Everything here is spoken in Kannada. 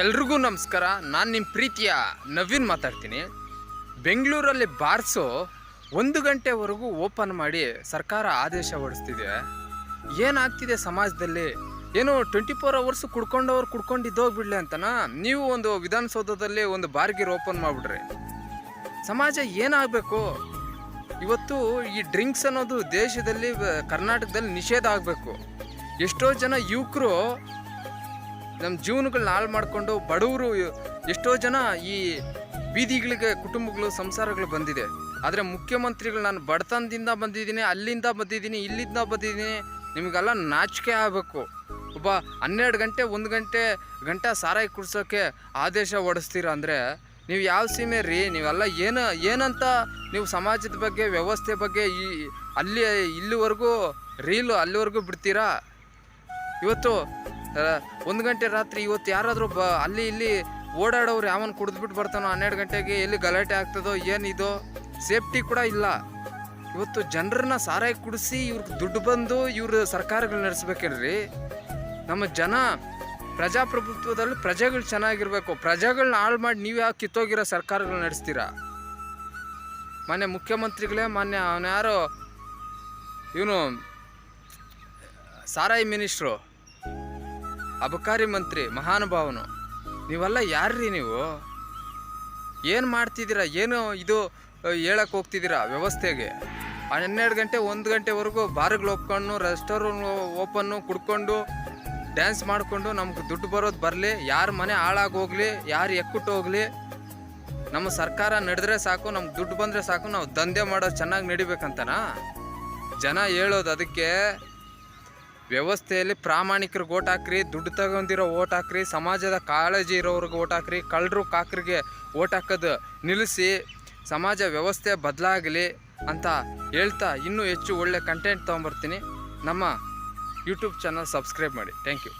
ಎಲ್ರಿಗೂ ನಮಸ್ಕಾರ. ನಾನು ನಿಮ್ಮ ಪ್ರೀತಿಯ ನವೀನ್ ಮಾತಾಡ್ತೀನಿ. ಬೆಂಗಳೂರಲ್ಲಿ ಬಾರ್ಸು ಒಂದು ಗಂಟೆವರೆಗೂ ಓಪನ್ ಮಾಡಿ ಸರ್ಕಾರ ಆದೇಶ ಹೊಡಿಸ್ತಿದೆ ಏನಾಗ್ತಿದೆ ಸಮಾಜದಲ್ಲಿ? ಏನು ಟ್ವೆಂಟಿ ಫೋರ್ ಅವರ್ಸ್ ಕುಡ್ಕೊಂಡವ್ರು ಕುಡ್ಕೊಂಡಿದ್ದೋಗ್ಬಿಡ್ಲಿ ಅಂತನ? ನೀವು ಒಂದು ವಿಧಾನಸೌಧದಲ್ಲಿ ಒಂದು ಬಾರ್ಗಿರ್ ಓಪನ್ ಮಾಡಿಬಿಡ್ರಿ. ಸಮಾಜ ಏನಾಗಬೇಕು? ಇವತ್ತು ಈ ಡ್ರಿಂಕ್ಸ್ ಅನ್ನೋದು ದೇಶದಲ್ಲಿ, ಕರ್ನಾಟಕದಲ್ಲಿ ನಿಷೇಧ ಆಗಬೇಕು. ಎಷ್ಟೋ ಜನ ಯುವಕರು ನಮ್ಮ ಜೀವನಗಳನ್ನ ಹಾಳು ಮಾಡಿಕೊಂಡು ಬಡವರು ಎಷ್ಟೋ ಜನ ಈ ಬೀದಿಗಳಿಗೆ, ಕುಟುಂಬಗಳು, ಸಂಸಾರಗಳು ಬಂದಿದೆ. ಆದರೆ ಮುಖ್ಯಮಂತ್ರಿಗಳು ನಾನು ಬಡತನದಿಂದ ಬಂದಿದ್ದೀನಿ, ಅಲ್ಲಿಂದ ಬಂದಿದ್ದೀನಿ, ಇಲ್ಲಿಂದ ಬಂದಿದ್ದೀನಿ, ನಿಮಗೆಲ್ಲ ನಾಚಿಕೆ ಆಗಬೇಕು. ಒಬ್ಬ ಹನ್ನೆರಡು ಗಂಟೆ, ಒಂದು ಗಂಟೆ ಗಂಟೆ ಸಾರಾಯಿ ಕುಡ್ಸೋಕ್ಕೆ ಆದೇಶ ಹೊಡಿಸ್ತೀರ ಅಂದರೆ ನೀವು ಯಾವ ಸೀಮೆ ರೀ? ನೀವೆಲ್ಲ ಏನು, ಏನಂತ ನೀವು ಸಮಾಜದ ಬಗ್ಗೆ, ವ್ಯವಸ್ಥೆ ಬಗ್ಗೆ ಈ, ಅಲ್ಲಿ, ಇಲ್ಲಿವರೆಗೂ ರೀಲು ಅಲ್ಲಿವರೆಗೂ ಬಿಡ್ತೀರಾ? ಇವತ್ತು ಒಂದು ಗಂಟೆ ರಾತ್ರಿ ಇವತ್ತು ಯಾರಾದರೂ ಬ ಅಲ್ಲಿ ಇಲ್ಲಿ ಓಡಾಡೋರು ಯಾವನ್ ಕುಡಿದ್ಬಿಟ್ಟು ಬರ್ತಾನೋ ಹನ್ನೆರಡು ಗಂಟೆಗೆ ಎಲ್ಲಿ ಗಲಾಟೆ ಆಗ್ತದೋ ಏನಿದೋ, ಸೇಫ್ಟಿ ಕೂಡ ಇಲ್ಲ. ಇವತ್ತು ಜನರನ್ನ ಸಾರಾಯಿ ಕುಡಿಸಿ ಇವ್ರಿಗೆ ದುಡ್ಡು ಬಂದು ಇವ್ರ ಸರ್ಕಾರಗಳು ನಡೆಸ್ಬೇಕೇನ್ರಿ? ನಮ್ಮ ಜನ ಪ್ರಜಾಪ್ರಭುತ್ವದಲ್ಲಿ ಪ್ರಜೆಗಳು ಚೆನ್ನಾಗಿರ್ಬೇಕು. ಪ್ರಜೆಗಳನ್ನ ಹಾಳು ಮಾಡಿ ನೀವು ಯಾಕೆ ಕಿತ್ತೋಗಿರೋ ಸರ್ಕಾರಗಳು ನಡೆಸ್ತೀರಾ? ಮಾನ್ಯ ಮುಖ್ಯಮಂತ್ರಿಗಳೇ, ಮಾನ್ಯ ಅವನ ಯಾರೋ, ಇವನು, ಸಾರಾಯಿ ಮಿನಿಸ್ಟ್ರು. ಅಬಕಾರಿ ಮಂತ್ರಿ, ಮಹಾನುಭಾವನು. ನೀವೆಲ್ಲ ಯಾರ್ರಿ ನೀವು? ಏನು ಮಾಡ್ತಿದ್ದೀರಾ? ಏನು ಇದು ಹೇಳಕ್ಕೆ ಹೋಗ್ತಿದ್ದೀರಾ ವ್ಯವಸ್ಥೆಗೆ? ಹನ್ನೆರಡು ಗಂಟೆ, ಒಂದು ಗಂಟೆವರೆಗೂ ಬಾರ್ಗಳು ಒಪ್ಕೊಂಡು ರೆಸ್ಟೋರೆಂಟ್ ಓಪನ್ನು ಕುಡ್ಕೊಂಡು ಡ್ಯಾನ್ಸ್ ಮಾಡಿಕೊಂಡು ನಮ್ಗೆ ದುಡ್ಡು ಬರೋದು ಬರಲಿ, ಯಾರ ಮನೆ ಹಾಳಾಗಿ ಹೋಗ್ಲಿ, ಯಾರು ಎಕ್ಕುಟ್ಟು ಹೋಗಲಿ, ನಮ್ಮ ಸರ್ಕಾರ ನಡೆದ್ರೆ ಸಾಕು, ನಮ್ಗೆ ದುಡ್ಡು ಬಂದರೆ ಸಾಕು, ನಾವು ದಂಧೆ ಮಾಡೋದು ಚೆನ್ನಾಗಿ ನಡಿಬೇಕಂತನಾ? ಜನ ಹೇಳೋದು ಅದಕ್ಕೆ ವ್ಯವಸ್ಥೆಯಲ್ಲಿ ಪ್ರಾಮಾಣಿಕರಿಗೆ ಓಟ್ ಹಾಕ್ರಿ, ದುಡ್ಡು ತಗೊಂಡಿರೋ ಓಟ್ ಹಾಕ್ರಿ, ಸಮಾಜದ ಕಾಳಜಿ ಇರೋರಿಗೆ ಓಟ್ ಹಾಕ್ರಿ, ಕಳ್ಳರು ಕಾಕರಿಗೆ ಓಟ್ ಹಾಕೋದು ನಿಲ್ಲಿಸಿ, ಸಮಾಜ ವ್ಯವಸ್ಥೆ ಬದಲಾಗಲಿ ಅಂತ ಹೇಳ್ತಾ ಇನ್ನೂ ಹೆಚ್ಚು ಒಳ್ಳೆ ಕಂಟೆಂಟ್ ತೊಗೊಂಬರ್ತೀನಿ. ನಮ್ಮ ಯೂಟ್ಯೂಬ್ ಚಾನಲ್ ಸಬ್ಸ್ಕ್ರೈಬ್ ಮಾಡಿ. Thank you